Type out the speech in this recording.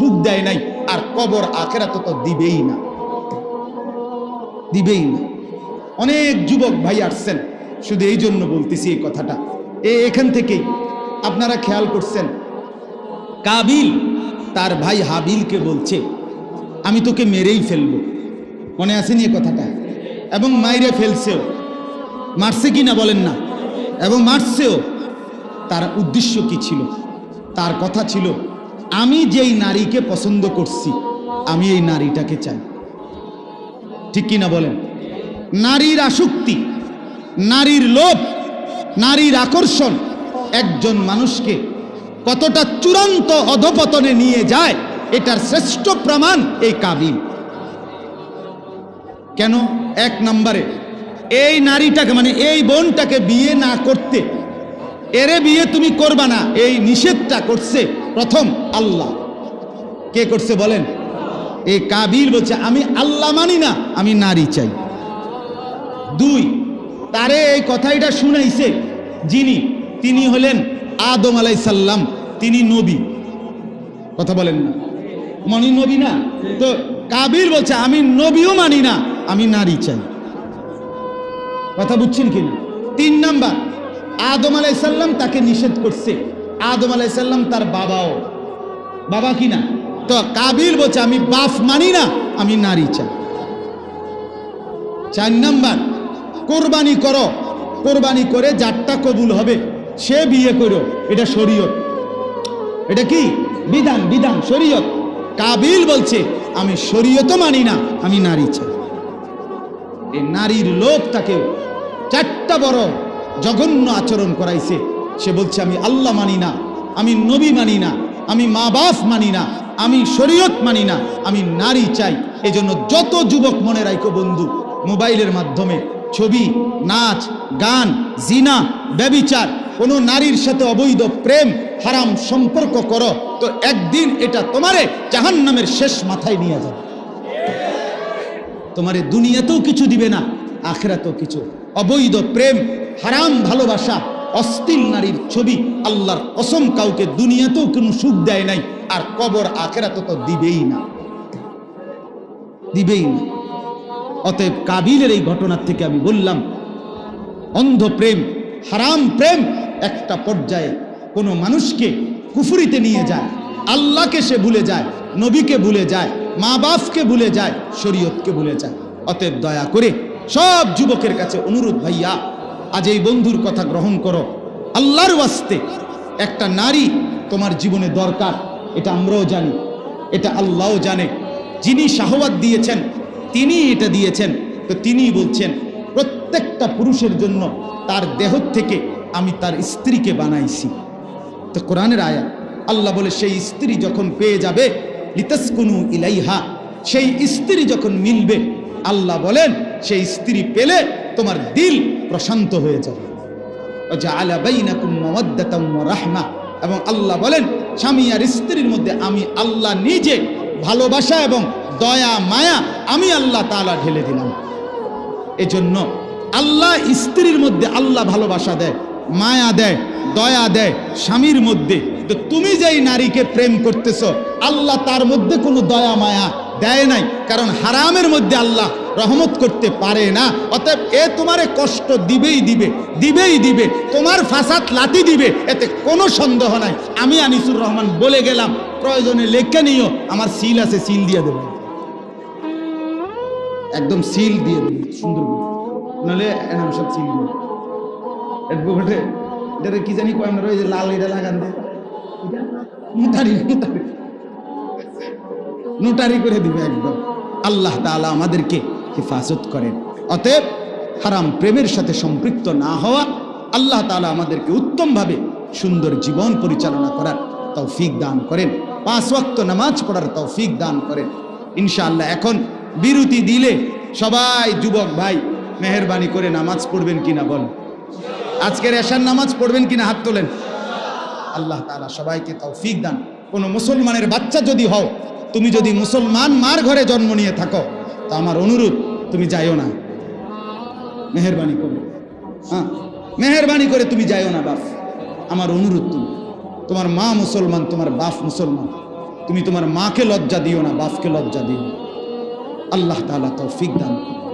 সুখ দেয় নাই, আর কবর আখেরাত তো দিবেই না। দিবেই না। অনেক যুবক ভাই আসছেন, শুধু এই জন্য বলতেছি এই কথাটা। এ এখান থেকেই আপনারা খেয়াল করছেন, কাবিল তার ভাই হাবিলকে বলছে, আমি তোকে মেরেই ফেলব। মনে আসেনি এ কথাটা? এবং মাইরে ফেলছেও। মারছে কি না বলেন না? এবং মারছেও। তার উদ্দেশ্য কি ছিল? তার কথা ছিল আমি যেই নারীকে পছন্দ করছি, আমি এই নারীটাকে চাই। ঠিক কি না বলেন? নারীর আসক্তি, নারীর লোভ, নারীর আকর্ষণ একজন মানুষকে কতটা চূড়ান্ত অধপতনে নিয়ে যায়, এটার শ্রেষ্ঠ প্রমাণ এই কাবিল। কেন? এক নম্বরে, এই নারীটাকে মানে এই বোনটাকে বিয়ে না করতে, এরে বিয়ে তুমি করবা না, এই নিষেধটা করছে প্রথম আল্লাহ। কে করছে বলেন? এই কাবিল বলছে, আমি আল্লাহ মানি না, আমি নারী চাই। দুই, তারে এই কথাটা শুনাইছে যিনি, তিনি হলেন আদম আলাইসাল্লাম তিনি নবী। কথা বলেন না। মনি নবী না? তো কাবির বলছে, আমি নবীও মানি না, আমি নারী চাই। কথা বুঝছেন কিনা? তিন নাম্বার, আদম আলাই সাল্লাম তাকে নিষেধ করছে। আদম আলাইসাল্লাম তার বাবাও। বাবা কি না? তো কাবির বলছে, আমি বাপ মানি না, আমি নারী চাই। চার নাম্বার, কোরবানি করো। কোরবানি করে যারটা কবুল হবে। সে বিয়ে করো, এটা শরীয়ত। এটা কি? বিধান বিধান, শরীয়ত। কাবিল বলছে, আমি শরীয়তও মানি না, আমি নারী চাই। এই নারীর লোভ তাকে চারটা বড় জঘন্য আচরণ করাইছে। সে বলছে, আমি আল্লাহ মানি না, আমি নবী মানি না, আমি মা বাপ মানি না, আমি শরীয়ত মানি না, আমি নারী চাই। এজন্য যত যুবক মনে রাখো বন্ধু, মোবাইলের মাধ্যমে ছবি, নাচ, গান, জিনা, ব্যবিচার, কোনো নারীর সাথে অবৈধ প্রেম, হারাম সম্পর্ক করো, তো একদিন এটা তোমারে জাহান্নামের শেষ মাথায় নিয়ে যাবে। তোমারে দুনিয়াতেও কিছু দিবে না, আখেরাতেও কিছু। অবৈধ প্রেম, হারাম ভালোবাসা অস্থির নারীর ছবি, আল্লাহর কসম, কাউকে দুনিয়াতেও কোনো সুখ দেয় নাই, আর কবর আখেরাতে তো দিবেই না। দিবেই না। অতএব কাবিলের এই ঘটনার থেকে আমি বললাম, অন্ধ প্রেম, হারাম প্রেম একটা পর্যায়ে কোনো মানুষকে কুফুরিতে নিয়ে যায়, আল্লাহকে সে ভুলে যায়, নবীকে ভুলে যায় মা বাপকে ভুলে যায়, শরীয়তকে ভুলে যায়। অতএব দয়া করে সব যুবকের কাছে অনুরোধ ভাইয়া আজ এই বন্ধুর কথা গ্রহণ করো। আল্লাহর ওয়াস্তে একটা নারী তোমার জীবনে দরকার, এটা আমরাও জানি, এটা আল্লাহও জানে। যিনি শাহবাদ দিয়েছেন তিনি এটা দিয়েছেন, তো তিনি বলছেন, প্রত্যেকটা পুরুষের জন্য তার দেহ থেকে আমি তার স্ত্রীকে বানাইছি। তো কোরআনের আয়া আল্লাহ বলে, সেই স্ত্রী যখন পেয়ে যাবে, লিতাসকুনু ইলাইহা, সেই স্ত্রী যখন মিলবে, আল্লাহ বলেন, সেই স্ত্রী পেলে তোমার দিল প্রশান্ত হয়ে যাবে। রাহমা। এবং আল্লাহ বলেন, স্বামী আর স্ত্রীর মধ্যে আমি আল্লাহ নিজে, ভালোবাসা এবং দয়া, মায়া আমি আল্লাহ তাআলা ঢেলে দিলাম। এজন্য আল্লাহ স্ত্রীর মধ্যে আল্লাহ ভালোবাসা দেয়, মায়া দেয়, দয়া দেয়, স্বামীর মধ্যে। তো তুমি যেই নারীকে প্রেম করতেছ, আল্লাহ তার মধ্যে কোনো দয়া, মায়া দেয় নাই। কারণ হারামের মধ্যে আল্লাহ রহমত করতে পারে না। অতএব এ তোমারে কষ্ট দিবেই দিবে দিবেই দিবে। তোমার ফাসাদ লাতি দিবে, এতে কোনো সন্দেহ নাই। আমি আনিসুর রহমান বলে গেলাম, প্রয়োজনে লেখে নিও, আমার সিল আছে সিল দিয়ে দেবো। একদম সিল দিয়ে দেবো, সুন্দর নাহলে এনাম সব সিল দেবো। এটা কি জানি কয় আমরা লাল এটা লাগান দে। নোটারি নোটারি নোটারি করে দিবে একদম। আল্লাহ তাআলা আমাদেরকে হেফাজত করেন। অতএব হারাম প্রেমের সাথে সম্পৃক্ত না হওয়া আল্লাহ তাআলা আমাদেরকে উত্তমভাবে সুন্দর জীবন পরিচালনা করার তৌফিক দান করেন। পাঁচ ওয়াক্ত নামাজ পড়ার তৌফিক দান করেন। ইনশাআল্লাহ এখন বিরতি দিলে সবাই যুবক ভাই, মেহরবানি করে নামাজ পড়বেন কিনা বল। আজকের এশার নামাজ পড়বেন কিনা হাত তোলেন। আল্লাহ তাআলা সবাইকে তৌফিক দান। কোনো মুসলমানের বাচ্চা যদি হও তুমি যদি মুসলমান মার ঘরে জন্ম নিয়ে থাকো, তা আমার অনুরোধ তুমি যাইও না। মেহরবানি করে। হ্যাঁ মেহরবানি করে তুমি যাইও না বাপ। আমার অনুরোধ তুমি। তোমার মা মুসলমান, তোমার বাপ মুসলমান। তুমি তোমার মাকে লজ্জা দিও না, বাপকে লজ্জা দিও না। আল্লাহ তাআলা তৌফিক দান করুন।